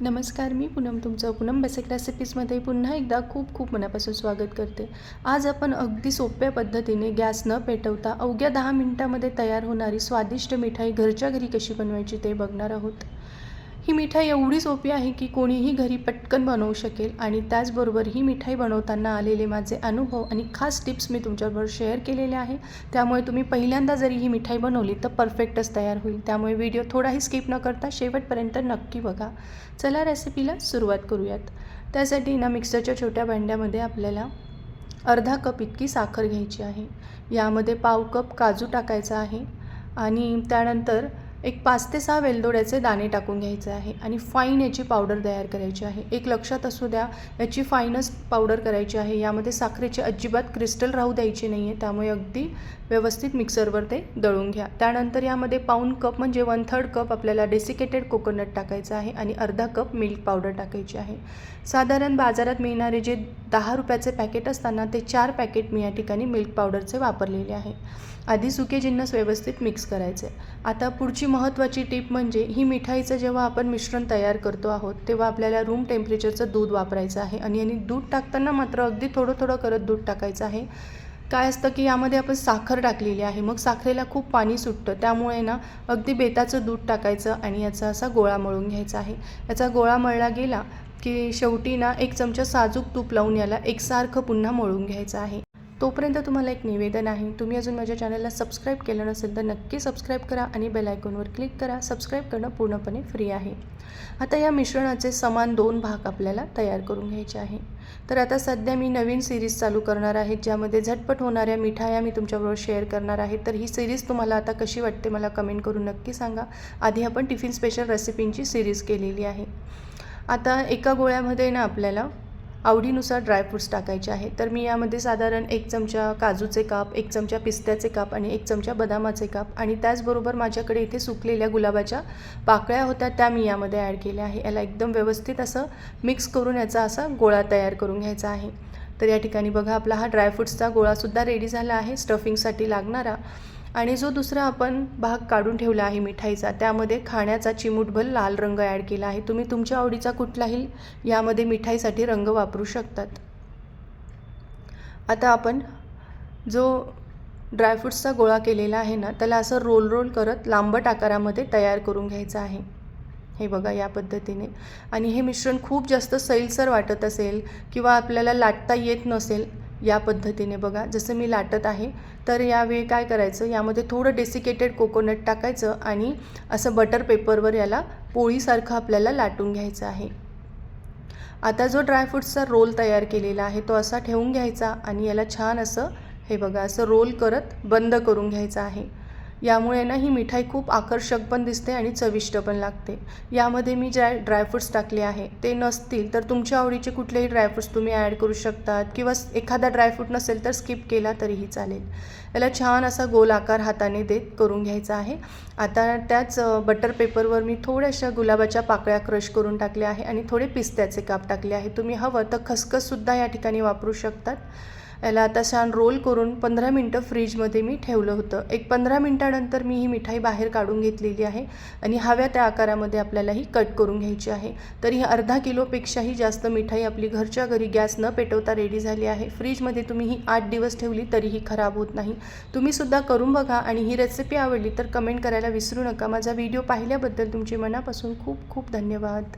नमस्कार मी पूनम तुमचं. पूनम बेसिक रेसिपीजमध्ये पुन्हा एकदा खूप खूप मनापासून स्वागत करते. आज आपण अगदी सोप्या पद्धतीने गॅस न पेटवता अवघ्या दहा मिनिटामध्ये तयार होणारी स्वादिष्ट मिठाई घरच्या घरी कशी बनवायची ते बघणार आहोत. ही मिठाई एवढी सोपी आहे की कोणीही घरी पटकन बनवू शकेल आणि त्याचबरोबर ही मिठाई बनवताना आलेले माझे अनुभव आणि खास टिप्स मी तुमच्याबरोबर शेअर केलेले आहे. त्यामुळे तुम्ही पहिल्यांदा जरी ही मिठाई बनवली तर परफेक्टच तयार होईल. त्यामुळे व्हिडिओ थोडाही स्किप न करता शेवटपर्यंत नक्की बघा. चला रेसिपीला सुरुवात करूयात. त्यासाठी ना मिक्सरच्या छोट्या भांड्यामध्ये आपल्याला अर्धा कप इतकी साखर घ्यायची आहे. यामध्ये पाव कप काजू टाकायचा आहे आणि त्यानंतर एक पाच ते सहा वेलदोड्याचे दाणे टाकून घ्यायचे आहे आणि फाईन याची पावडर तयार करायची आहे. एक लक्षात असू द्या याची फाईनच पावडर करायची आहे. यामध्ये साखरेची अजिबात क्रिस्टल राहू द्यायची नाही आहे त्यामुळे अगदी व्यवस्थित मिक्सरवर ते दळून घ्या. त्यानंतर यामध्ये पाऊन कप म्हणजे वन थर्ड कप आपल्याला डेसिकेटेड कोकोनट टाकायचं आहे आणि अर्धा कप मिल्क पावडर टाकायची आहे. साधारण बाजारात मिळणारे जे दहा रुपयाचे पॅकेट असताना ते चार पॅकेट मी या ठिकाणी मिल्क पावडरचे वापरलेले आहे. आधी सुके जिन्नस व्यवस्थित मिक्स करायचे. आता पुढची महत्त्वाची टीप म्हणजे ही मिठाईचं जेव्हा आपण मिश्रण तयार करतो आहोत तेव्हा आपल्याला रूम टेम्परेचरचं दूध वापरायचं आहे आणि आणि दूध टाकताना मात्र अगदी थोडं थोडं करत दूध टाकायचं आहे. काय असतं की यामध्ये आपण साखर टाकलेली आहे मग साखरेला खूप पाणी सुटतं त्यामुळे ना अगदी बेताचं दूध टाकायचं आणि याचा असा गोळा मळून घ्यायचा आहे. याचा गोळा मळला गेला की शेवटी ना एक चमचा साजूक तूप लावून याला एकसारखं पुन्हा मळून घ्यायचं आहे. तोपर्यंत तुम्हाला एक निवेदन आहे. तुम्ही अजून माझ्या चॅनलला सबस्क्राईब केलं नसेल तर नक्की सबस्क्राईब करा आणि बेल आयकॉनवर क्लिक करा. सबस्क्राईब करणं पूर्णपणे फ्री आहे. आता या मिश्रणाचे समान दोन भाग आपल्याला तयार करून घ्यायचे आहे. तर आता सध्या मी नवीन सिरीज चालू करणार आहे ज्यामध्ये झटपट होणाऱ्या मिठाया मी तुमच्याबरोबर शेअर करणार आहे. तर ही सिरीज तुम्हाला आता कशी वाटते मला कमेंट करून नक्की सांगा. आधी आपण टिफिन स्पेशल रेसिपींची सिरीज केलेली आहे. आता एका गोळ्यामध्ये ना आपल्याला आवडीनुसार ड्रायफ्रूट्स टाकायचे आहे तर मी यामध्ये साधारण एक चमचा काजूचे काप एक चमचा पिस्त्याचे काप आणि एक चमचा बदामाचे काप आणि त्याचबरोबर माझ्याकडे इथे सुकलेल्या गुलाबाच्या पाकळ्या होत्या त्या मी यामध्ये ॲड केल्या आहे. याला एकदम व्यवस्थित असं मिक्स करून याचा असा गोळा तयार करून घ्यायचा आहे. तर या ठिकाणी बघा आपला हा ड्रायफ्रूट्सचा गोळासुद्धा रेडी झाला आहे. स्टफिंगसाठी लागणारा आणि जो दुसरा आपण भाग काढून ठेवला आहे मिठाईचा त्यामध्ये खाण्याचा चिमूटभर लाल रंग ॲड केला आहे. तुम्ही तुमच्या आवडीचा कुठलाही यामध्ये मिठाईसाठी रंग वापरू शकतात. आता आपण जो ड्रायफ्रूट्सचा गोळा केलेला आहे ना त्याला असं रोल रोल करत लांबट आकारामध्ये तयार करून घ्यायचं आहे. हे बघा या पद्धतीने. आणि हे मिश्रण खूप जास्त सैलसर वाटत असेल किंवा आपल्याला लाटता येत नसेल या पद्धतीने बघा. जसं मी लाटत आहे तर यावेळी काय करायचं? यामध्ये थोडं डेसिकेटेड कोकोनट टाकायचं आणि असं बटर पेपरवर याला पोळीसारखं आपल्याला लाटून घ्यायचं आहे. आता जो ड्रायफ्रूट्सचा रोल तयार केलेला आहे तो असा ठेवून घ्यायचा आणि याला छान असं हे बघा असं रोल करत बंद करून घ्यायचं आहे. यामुळे ना ही मिठाई खूप आकर्षक पण दिसते आणि चविष्ट पण लागते. यामध्ये मी ज्या ड्रायफ्रूट्स टाकले आहे ते नसतील तर तुमच्या आवडीचे कुठलेही ड्रायफ्रूट्स तुम्ही ॲड करू शकतात किंवा एखादा ड्रायफ्रूट नसेल तर स्किप केला तरीही चालेल. याला छान असा गोल आकार हाताने देत करून घ्यायचा आहे. आता त्याच बटर पेपरवर मी थोड्याशा गुलाबाच्या पाकळ्या क्रश करून टाकल्या आहे आणि थोडे पिस्त्याचे काप टाकले आहे. तुम्ही हवं तर खसखससुद्धा या ठिकाणी वापरू शकतात. याला आता छान रोल करून पंधरा मिनटं फ्रीजमध्ये मी ठेवलं होतं. एक पंधरा मिनटानंतर मी ही मिठाई बाहेर काढून घेतलेली आहे आणि हव्या त्या आकारामध्ये आपल्याला ही कट करून घ्यायची आहे. तर ही अर्धा किलोपेक्षाही जास्त मिठाई आपली घरच्या घरी गॅस न पेटवता रेडी झाली आहे. फ्रीजमध्ये तुम्ही ही आठ दिवस ठेवली तरीही खराब होत नाही. तुम्हीसुद्धा करून बघा आणि ही रेसिपी आवडली तर कमेंट करायला विसरू नका. माझा व्हिडिओ पाहिल्याबद्दल तुमचे मनापासून खूप खूप धन्यवाद.